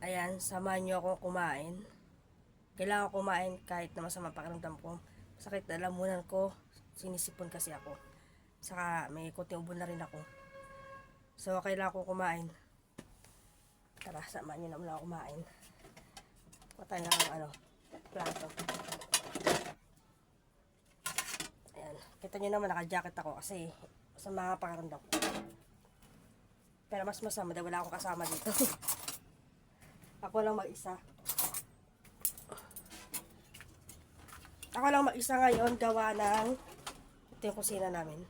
Ayan, samahan niyo akong kumain. Kailangan kumain kahit na masama pakiramdam ko. Sakit na lamunan ko, sinisipon kasi ako. Saka may kunting ubo na rin ako. So, kailangan ko kumain. Tara, samahan niyo na ako kumain. Patay na ang ano, plato. Ayan. Kita niyo naman, naka-jacket ako kasi sa mga pakiramdam ko. Pero mas masama dahil wala akong kasama dito. Ako lang mag-isa. Ako lang mag-isa ngayon gawa ng ito yung kusina namin.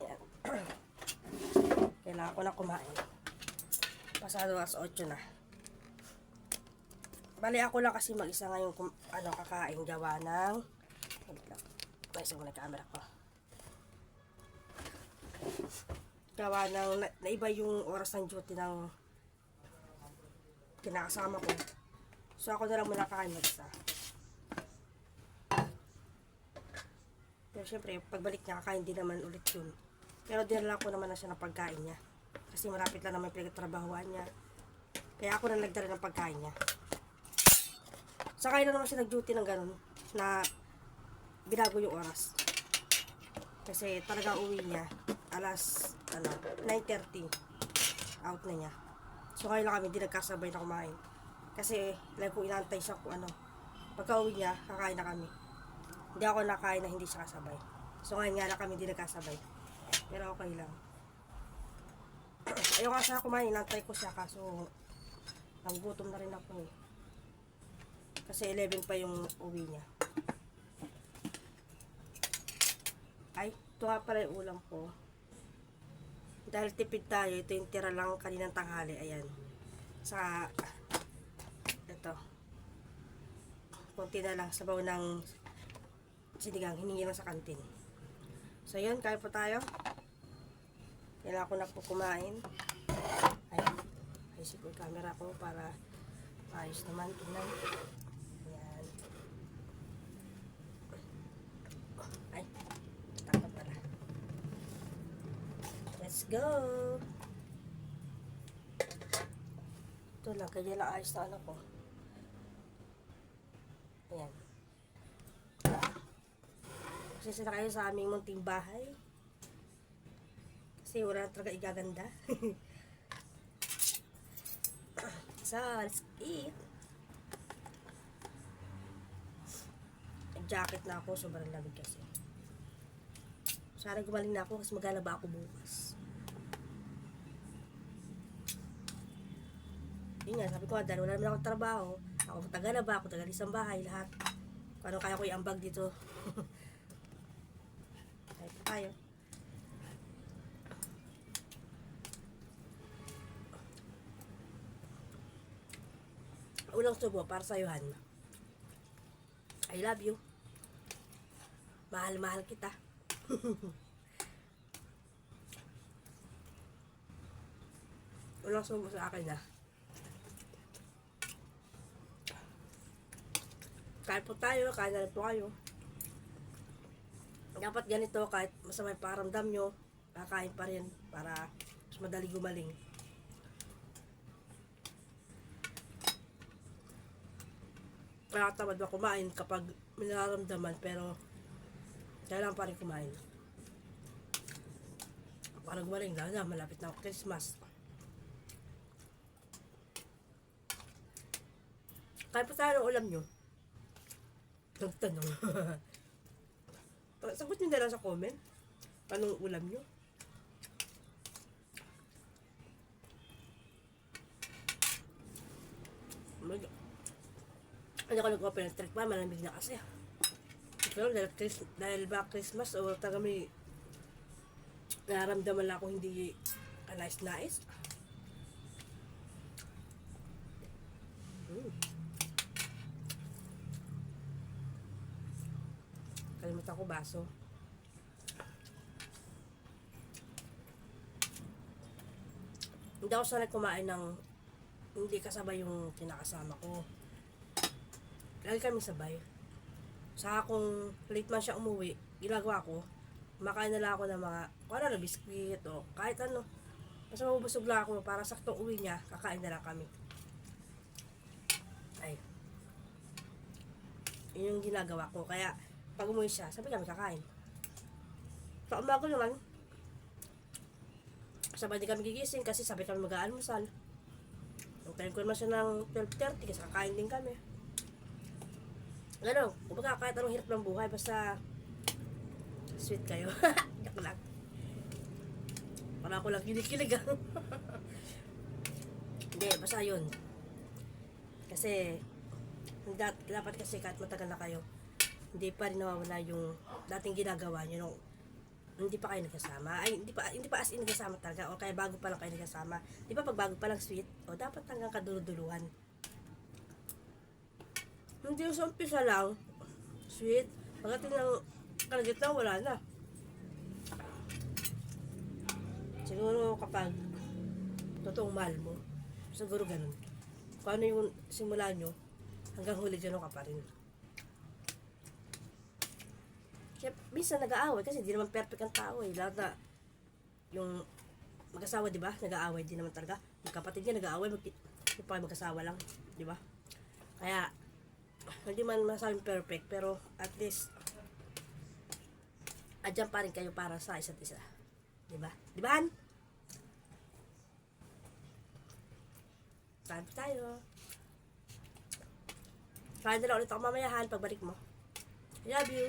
Ayan. Kailangan ko na kumain. Pasado as 8 na. Bali ako lang kasi mag-isa ngayon kum, ano, kakain gawa ng wait lang. Maisip mo camera ko. Gawa ng na, naiba yung oras ng duty ng kinakasama ko. So ako na lang muna kakain mag-isa. Pero syempre, pagbalik niya, kakain din naman ulit yun. Pero dinala ko naman na siya ng pagkain niya. Kasi malapit lang naman yung pinagtrabahuan niya. Kaya ako na nagdala ng pagkain niya. Sakay na naman siya nag-duty ng ganun na binago yung oras. Kasi talaga uwi niya alas ano, 9.30 out na niya. So ngayon lang kami hindi nagkasabay na kumain. Kasi like ko inantay siya kung ano. Pagka uwi niya, kakain na kami. Hindi ako nakain na hindi siya kasabay. So ngayon nga lang kami hindi nagkasabay. Pero okay lang. Ayaw nga siya kumain, inantay ko siya kaso nagugutom na rin ako eh. Kasi 11 pa yung uwi niya. Ay, ito nga pala yung ulam ko. Dahil tipid tayo, ito yung tira lang kaninang tanghali. Ayan. Sa, ito. Kunti na lang, sabaw ng sinigang, hiningi lang sa kantin. So, yun, kaya po tayo. Kailangan ko na po kumain. Ay, ayusin ko yung camera ko para ayos naman. Tingnan. Ayan. Ay, takot pala. Go! Ito lang, kaya lang ayos na ko. Ayan. Kasi na kayo sa aming munting bahay. Kasi wala na talaga igaganda. so, let's eat. Jacket na ako, sobrang lamig kasi. Sana gumaling na ako kasi maglalaba ako bukas. Yun nga, sabi ko dahil wala naman akong trabaho, ako tagalaba, ako tagalis ang bahay, lahat. Kung anong kaya ko iambag dito. Pa tayo. Unang subo para sa Han. I love you. Mahal-mahal kita. Unang subo sa akin na. Kain po tayo, kain na po kayo. Dapat ganito, kahit masama yung pakiramdam nyo, kakain pa rin para mas madali gumaling. Nakakatamad ba kumain kapag may pero kailangan pa rin kumain. Para gumaling lang na, malapit na ang Christmas. Kahit pa tayo ulam nyo. Nagtanong. Sagot nyo na lang sa comment. Anong ulam nyo? Mag ano ko nag-open ng trick pa, malamig na kasi. Pero dahil, Chris, dahil ba Christmas o taga may nararamdaman lang ako hindi nais-nais. Mm. nakalimutan ko baso. Hindi ako sanay kumain ng hindi kasabay yung kinakasama ko. Lagi kami sabay. Sa kung late man siya umuwi, ginagawa ko, makain na lang ako ng mga, kung ano na, biskwit o kahit ano. Basta mabubusog lang ako para sakto uwi niya, kakain na lang kami. Ay. Yun yung ginagawa ko. Kaya, pag umuwi siya, sabi kami kakain. Sa umaga naman, sabay din kami gigising kasi sabay kami mag-aalmusal. Antayin ko naman siya ng 12.30 kasi kakain din kami. Ano, kumbaga kahit anong hirap ng buhay, basta sweet kayo. Yak lang. Para ako lang kinikilig. Hindi, basta yun. Kasi, dapat kasi kahit matagal na kayo, hindi pa rin nawawala yung dating ginagawa nyo nung hindi pa kayo nagkasama. Ay, hindi pa, hindi pa as in nagkasama talaga. O kaya bago pa lang kayo nagkasama. Di ba pag bago pa lang sweet, o dapat hanggang kaduluduluhan. Hindi yung sa umpisa lang, sweet. Pagdating ng kalagitnaan, wala na. Siguro kapag totoong mahal mo, siguro ganun. Kung ano yung simula nyo, hanggang huli ganun ka pa rin. Kaya minsan nag-aaway kasi di naman perfect ang tao eh. Lahat na yung mag-asawa, di ba? Nag-aaway din naman talaga. Yung kapatid niya nag-aaway, mag pa mag-asawa lang, di ba? Kaya, hindi man masabing perfect, pero at least, adyan pa rin kayo para sa isa't isa. Di ba? Di ba, Han? Pa tayo. Kain na ulit ako mamaya, Han, pagbalik mo. I love you.